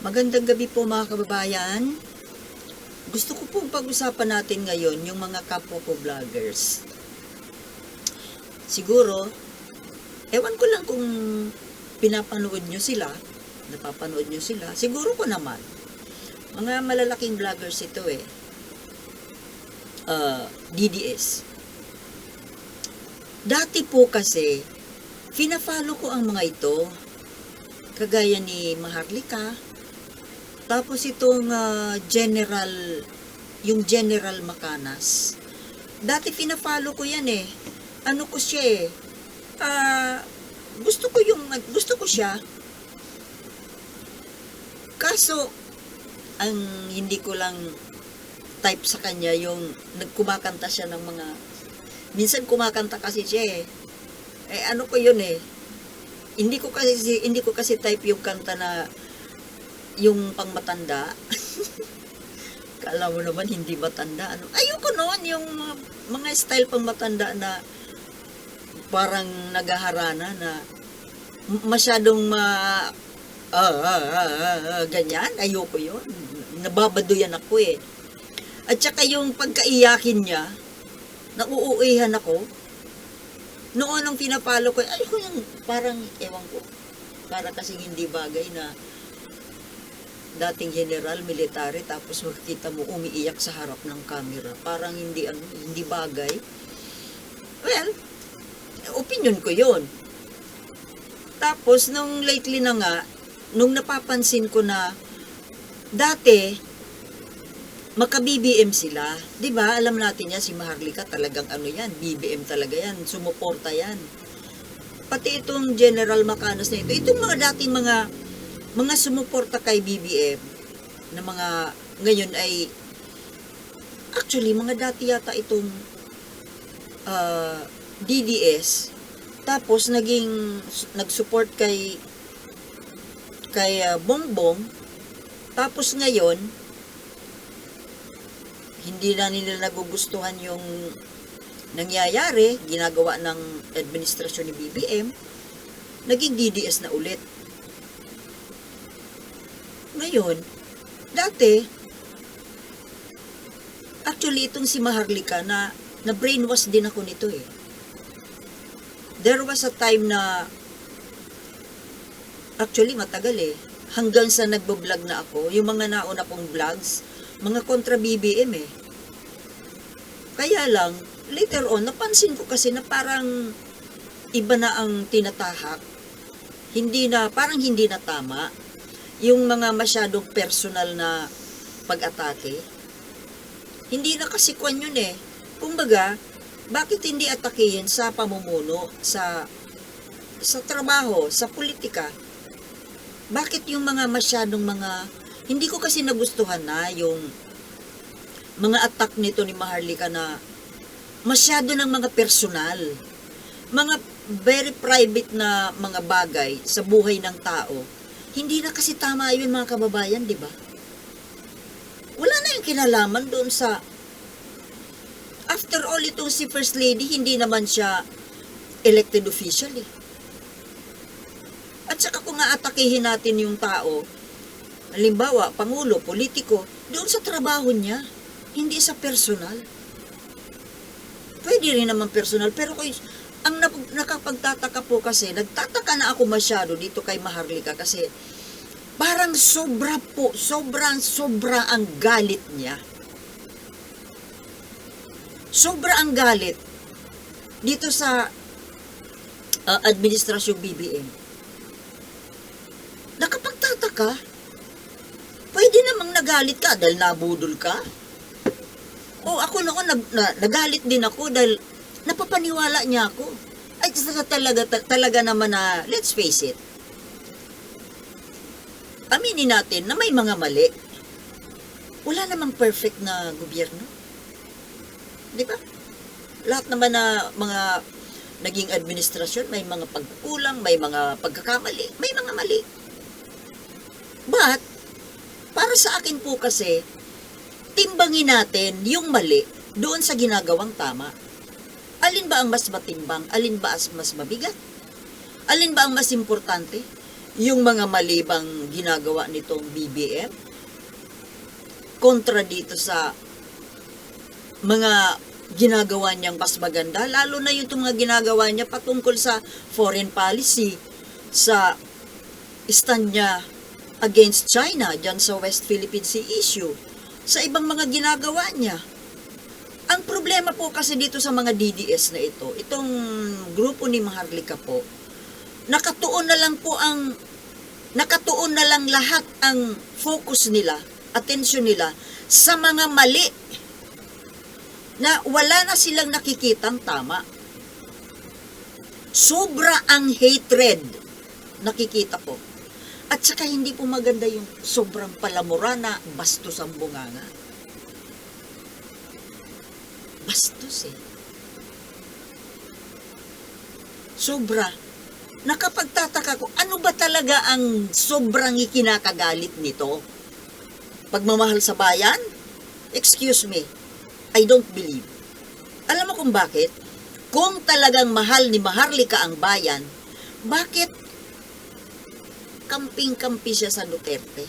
Magandang gabi po mga kababayan. Gusto ko pong pag-usapan natin ngayon yung mga kapwa ko vloggers. Siguro, ewan ko lang kung pinapanood nyo sila, napapanood nyo sila, siguro ko naman. Mga malalaking vloggers ito eh. Uh, DDS. Dati po kasi, fina-follow ko ang mga ito. Kagaya ni Maharlika, tapos itong ah, General, yung General Macanas. Dati pina-follow ko yan eh. Ano ko siya eh. Ah, gusto ko yung, gusto ko siya. Kaso, ang hindi ko lang type sa kanya yung nagkumakanta siya ng mga, minsan kumakanta kasi siya eh. Eh ano ko yun eh. Hindi ko kasi, hindi ko kasi type yung kanta na yung pangmatanda. Kala mo naman hindi matanda. Ano? Ayoko noon yung mga, mga style pang matanda na parang nagaharana na masyadong ma ah, ah, ah, ah, ganyan. Ayoko yun. Nababaduyan ako eh. At saka yung pagkaiyakin niya, nauuwihan ako. Noon ang pinapalo ko, ayoko yung parang, ewan ko, para kasing hindi bagay na dating general, military, tapos makikita mo umiiyak sa harap ng camera. Parang hindi, ano, hindi bagay. Well, opinion ko yon. Tapos, nung lately na nga, nung napapansin ko na, dati, maka-BBM sila. 'Di ba Alam natin yan, si Maharlika talagang ano yan, BBM talaga yan, sumuporta yan. Pati itong General Macanos na ito, itong mga dating mga mga sumuporta kay BBM na mga ngayon ay actually mga dati yata itong ah, DDS tapos naging nag-support kay kay ah, Bongbong tapos ngayon hindi na nila nagugustuhan yung nangyayari, ginagawa ng administrasyon ni BBM, naging DDS na ulit. Ngayon, dati, actually itong si Maharlika na, na brainwash din ako nito eh. There was a time na, actually matagal eh, hanggang sa nagbo-vlog na ako, yung mga nauna kong vlogs, mga kontra BBM eh. Kaya lang, later on, napansin ko kasi na parang iba na ang tinatahak. Hindi na, parang hindi na tama yung mga masyadong personal na pag-atake. Hindi na kasi kwan yun eh. Kumbaga, bakit hindi atakihin sa pamumuno, sa sa trabaho, sa politika? Bakit yung mga masyadong mga hindi ko kasi nagustuhan na yung mga attack nito ni Maharlika na masyado ng mga personal. Mga very private na mga bagay sa buhay ng tao. Hindi na kasi tama yun mga kababayan, di ba? Wala na yung kinalaman doon sa After all, itong si First Lady, hindi naman siya elected official eh. At saka kung aatakihin natin yung tao, halimbawa, pangulo, politiko, doon sa trabaho niya, hindi sa personal. Pwede rin naman personal, pero kung ang nap- nakapagtataka po kasi, nagtataka na ako masyado dito kay Maharlika kasi parang sobra po, sobrang sobra ang galit niya. Sobra ang galit dito sa uh, administrasyong BBM. Nakapagtataka, pwede namang nagalit ka dahil nabudol ka. O ako noon nag, na, nagalit din ako dahil napapaniwala niya ako. Ay sa- talaga ta- talaga naman na let's face it. Aminin natin na may mga mali. Wala namang perfect na gobyerno. Di ba? Lahat naman na mga naging administrasyon, may mga pagkukulang, may mga pagkakamali, may mga mali. But, para sa akin po kasi, timbangin natin yung mali doon sa ginagawang tama. Alin ba ang mas matimbang? Alin ba ang mas mabigat? Alin ba ang mas importante? yung mga malibang ginagawa nitong BBM kontra dito sa mga ginagawa niyang mas maganda, lalo na yung mga ginagawa niya patungkol sa foreign policy, sa stand niya against China dyan sa West Philippine Sea issue, sa ibang mga ginagawa niya. Ang problema po kasi dito sa mga DDS na ito, itong grupo ni Maharlika po, nakatuon na lang po ang nakatuon na lang lahat ang focus nila, attention nila sa mga mali na wala na silang nakikitang tama. Sobra ang hatred nakikita ko. At saka hindi po maganda yung sobrang palamura na bastos ang bunganga. Bastos eh. Sobra. Nakapagtataka ko, ano ba talaga ang sobrang ikinakagalit nito? Pagmamahal sa bayan? Excuse me, I don't believe. Alam mo kung bakit? Kung talagang mahal ni Maharlika ang bayan, bakit kamping-kampi siya sa Duterte?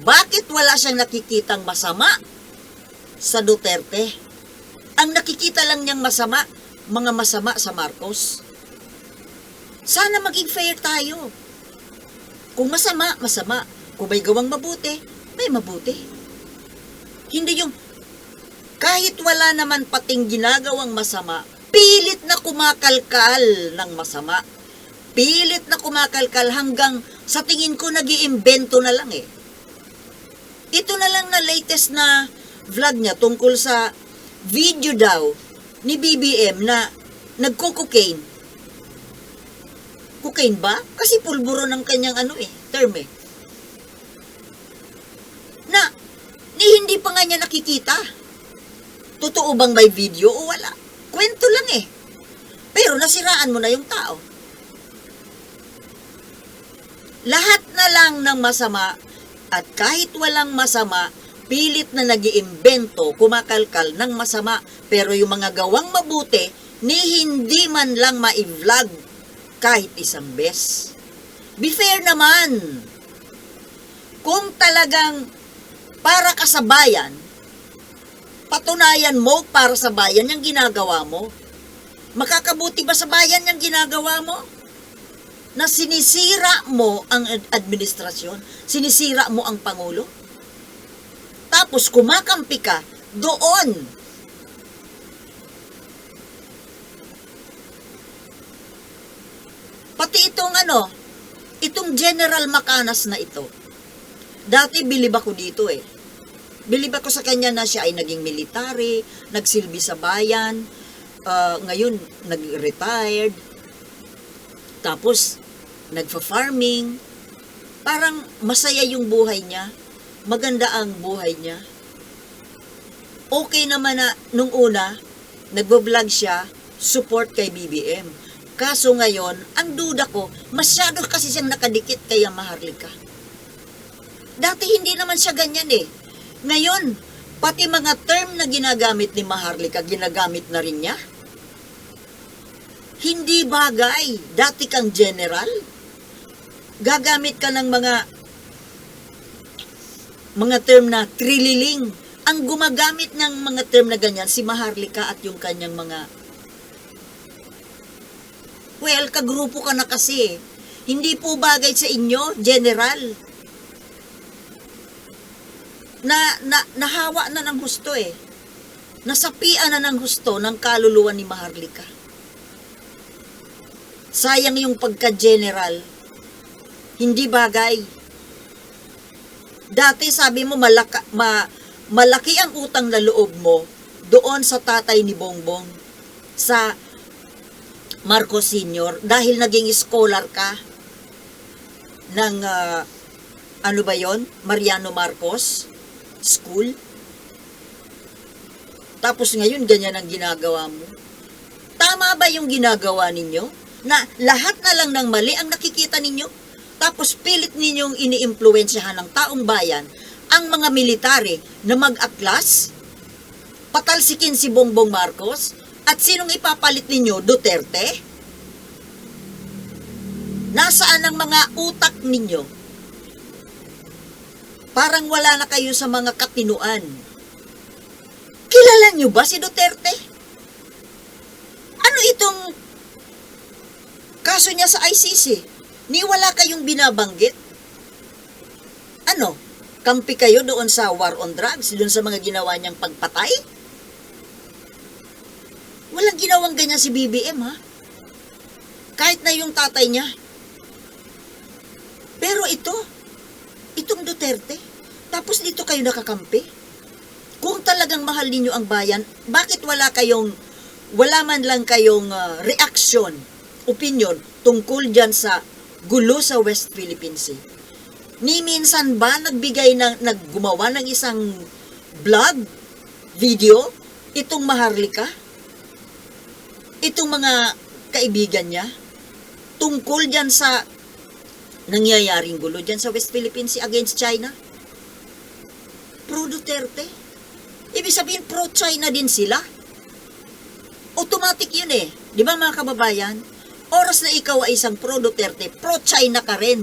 Bakit wala siyang nakikitang masama sa Duterte? Ang nakikita lang niyang masama, mga masama sa Marcos. Sana maging fair tayo. Kung masama, masama. Kung may gawang mabuti, may mabuti. Hindi yung kahit wala naman pating ginagawang masama, pilit na kumakalkal ng masama. Pilit na kumakalkal hanggang sa tingin ko nag iimbento na lang eh. Ito na lang na latest na vlog niya tungkol sa video daw ni BBM na nagko-cocaine. Cocaine ba? Kasi pulburo ng kanyang ano eh, term eh. Na, ni hindi pa nga niya nakikita. Totoo bang may video o wala? Kwento lang eh. Pero nasiraan mo na yung tao. Lahat na lang ng masama at kahit walang masama, pilit na nag iimbento kumakalkal ng masama. Pero yung mga gawang mabuti, ni hindi man lang ma-vlog kahit isang bes. Be fair naman. Kung talagang para ka sa bayan, patunayan mo para sa bayan yung ginagawa mo. Makakabuti ba sa bayan yung ginagawa mo? Na sinisira mo ang ad- administrasyon, sinisira mo ang Pangulo? Tapos kumakampi ka doon. Pati itong ano, itong General Macanas na ito. Dati bilib ako dito eh. Bilib ako sa kanya na siya ay naging military, nagsilbi sa bayan, ah, ngayon nag-retired, tapos nagfa-farming. Parang masaya yung buhay niya, maganda ang buhay niya. Okay naman na nung una, nagbo-vlog siya, support kay BBM. Kaso ngayon, ang duda ko, masyado kasi siyang nakadikit kay Maharlika. Dati hindi naman siya ganyan eh. Ngayon, pati mga term na ginagamit ni Maharlika, ginagamit na rin niya. Hindi bagay. Dati kang general. Gagamit ka ng mga mga term na trililing. Ang gumagamit ng mga term na ganyan, si Maharlika at yung kanyang mga Well, kagrupo ka na kasi. Hindi po bagay sa inyo, general. Na, na nahawa na ng gusto eh. Nasapian na ng gusto ng kaluluwa ni Maharlika. Sayang yung pagka-general. Hindi bagay. Dati sabi mo malaka, ma, malaki ang utang na loob mo doon sa tatay ni Bongbong sa Marcos Senior dahil naging scholar ka ng ah, ano ba yon Mariano Marcos School. Tapos ngayon ganyan ang ginagawa mo. Tama ba yung ginagawa ninyo? Na lahat na lang ng mali ang nakikita ninyo? Tapos pilit ninyong iniimpluwensyahan ng taong bayan ang mga military na mag-aklas? Patalsikin si Bongbong Marcos? At sinong ipapalit ninyo? Duterte? Nasaan ng mga utak ninyo. Parang wala na kayo sa mga katinuan. Kilala nyo ba si Duterte? Ano itong kaso niya sa ICC? Ni wala kayong binabanggit? Ano? Kampi kayo doon sa war on drugs? Doon sa mga ginawa niyang pagpatay? Walang ginawang ganyan si BBM ha? Kahit na yung tatay niya. Pero ito, itong Duterte, tapos dito kayo nakakampi? Kung talagang mahal ninyo ang bayan, bakit wala kayong, wala man lang kayong ah, reaksyon, opinion, tungkol dyan sa gulo sa West Philippine Sea? Ni minsan ba nagbigay ng, naggumawa ng isang vlog, video, itong Maharlika? Itong mga kaibigan niya? Tungkol dyan sa nangyayaring gulo dyan sa West Philippine Sea against China? Pro Duterte? Ibig sabihin, pro-China din sila? Automatic yun eh. Di ba mga kababayan? Oras na ikaw ay isang pro Duterte, pro-China ka rin.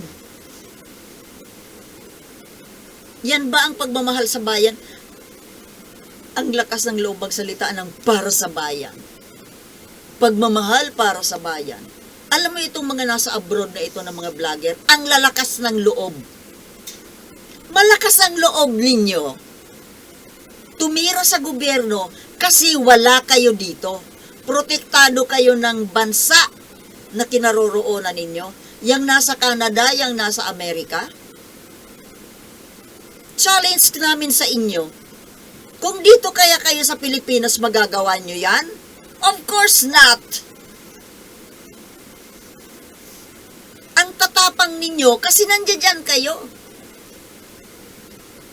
Yan ba ang pagmamahal sa bayan? Ang lakas ng loob magsalita ng para sa bayan. Pagmamahal para sa bayan. Alam mo itong mga nasa abroad na ito ng mga vlogger, ang lalakas ng loob. Malakas ang loob ninyo. Tumira sa gobyerno kasi wala kayo dito. Protektado kayo ng bansa na kinaroroonan ninyo. Yang nasa Canada, yang nasa Amerika. Challenge namin sa inyo. Kung dito kaya kayo sa Pilipinas magagawa nyo yan? Of course not. Ang tatapang ninyo kasi nandiyan kayo.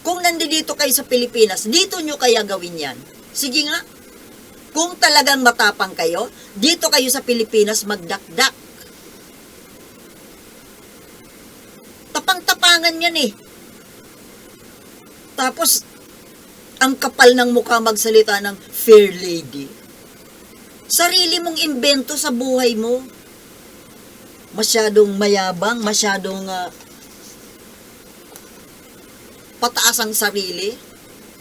Kung nandito kayo sa Pilipinas, dito nyo kaya gawin yan. Sige nga. Kung talagang matapang kayo, dito kayo sa Pilipinas magdakdak. Tapang-tapangan yan eh. Tapos, ang kapal ng mukha magsalita ng fair lady. Sarili mong imbento sa buhay mo. Masyadong mayabang, masyadong ah, pataas ang sarili.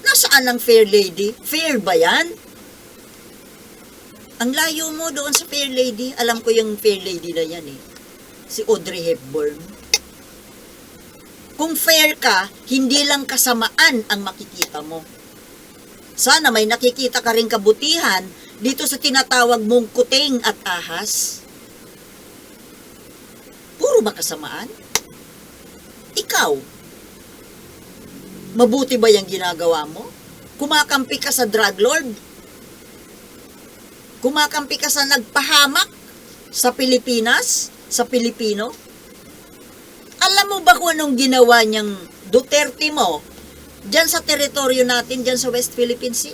Nasaan ang fair lady? Fair ba yan? Ang layo mo doon sa fair lady. Alam ko yung fair lady na yan eh. Si Audrey Hepburn. Kung fair ka, hindi lang kasamaan ang makikita mo. Sana may nakikita ka rin kabutihan dito sa tinatawag mong kuting at ahas. Puro ba kasamaan? Ikaw, mabuti ba yung ginagawa mo? Kumakampi ka sa drug lord? Kumakampi ka sa nagpahamak sa Pilipinas? Sa Pilipino? Alam mo ba kung anong ginawa niyang Duterte mo dyan sa teritoryo natin, dyan sa West Philippine Sea?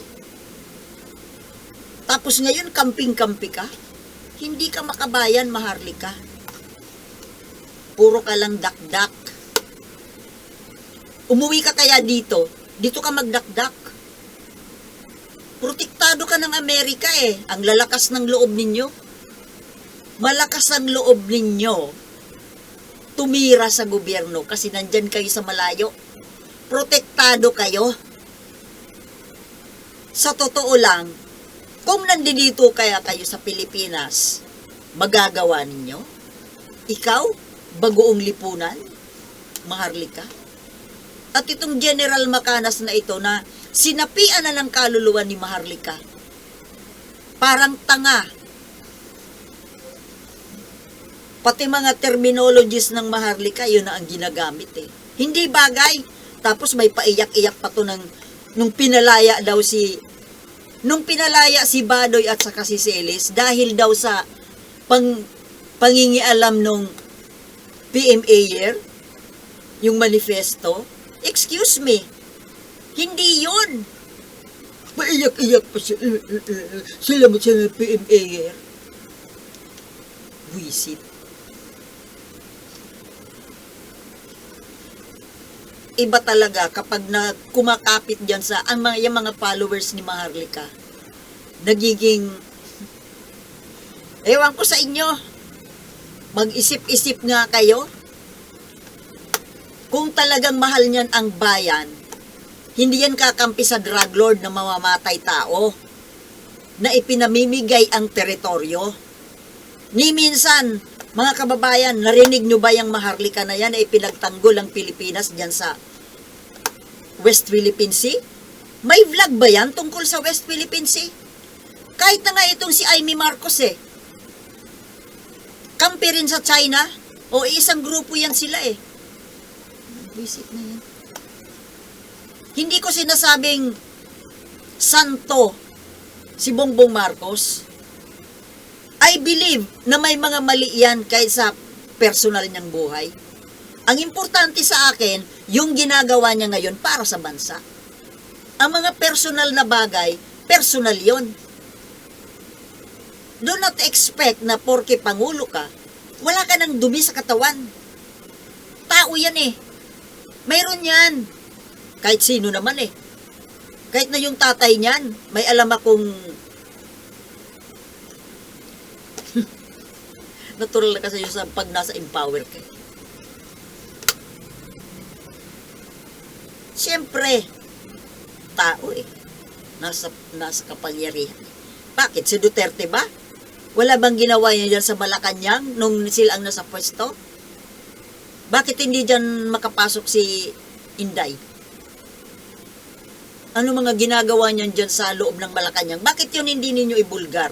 Tapos ngayon, kamping-kampi ka? Hindi ka makabayan, maharli ka. Puro ka lang dakdak. Umuwi ka kaya dito? Dito ka magdakdak. Protektado ka ng Amerika eh. Ang lalakas ng loob ninyo. Malakas ang loob ninyo tumira sa gobyerno kasi nandyan kayo sa malayo. Protektado kayo. Sa totoo lang, kung nandito kaya kayo sa Pilipinas, magagawa ninyo? Ikaw, bagoong lipunan, maharlika? At itong General Macanas na ito na sinapian na ng kaluluwa ni Maharlika, parang tanga Pati mga terminologies ng Maharlika, yun na ang ginagamit eh. Hindi bagay. Tapos may paiyak-iyak pa to ng, nung pinalaya daw si, nung pinalaya si Badoy at saka si Celis, dahil daw sa pang, pangingialam nung PMA year, yung manifesto, excuse me, hindi yun. Paiyak-iyak pa sila, sila mo sa PMA. Wisit. iba talaga kapag na kumakapit diyan sa ang mga yung mga followers ni Maharlika. Nagiging ewan ko sa inyo. Mag-isip-isip nga kayo Kung talagang mahal niyan ang bayan, hindi yan kakampi sa drug lord na mamamatay tao na ipinamimigay ang teritoryo. Ni minsan, mga kababayan, narinig nyo ba yung maharlika na yan na ipinagtanggol ang Pilipinas dyan sa West Philippine Sea? May vlog ba yan tungkol sa West Philippine Sea? Kahit na nga itong si Amy Marcos eh. Kampi rin sa China. O isang grupo yan sila eh. Visit na yan. Hindi ko sinasabing santo si Bongbong Marcos. I believe na may mga mali yan kahit sa personal niyang buhay. Ang importante sa akin, yung ginagawa niya ngayon para sa bansa. Ang mga personal na bagay, personal yon. Do not expect na porke pangulo ka, wala ka ng dumi sa katawan. Tao yan eh. Mayroon yan. Kahit sino naman eh. Kahit na yung tatay niyan, may alam akong natural na kasi yung sa pag nasa empower ka. eh. Siyempre, tao eh. Nasa, nasa kapangyarihan. Bakit? Si Duterte ba? Wala bang ginawa niya dyan sa Malacanang nung sila ang nasa pwesto? Bakit hindi dyan makapasok si Inday? Ano mga ginagawa niyan dyan sa loob ng Malacanang? Bakit yun hindi ninyo ibulgar?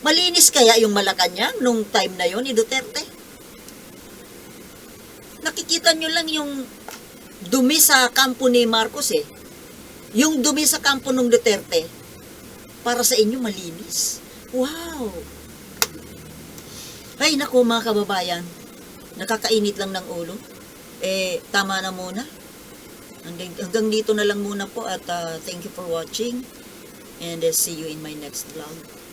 Malinis kaya yung Malacanang nung time na yon ni Duterte? Nakikita nyo lang yung dumi sa kampo ni Marcos eh. Yung dumi sa kampo ng Duterte, para sa inyo malinis. Wow! Ay, naku mga kababayan, nakakainit lang ng ulo. Eh, tama na muna. Hanggang, hanggang dito na lang muna po at uh, thank you for watching and uh, see you in my next vlog.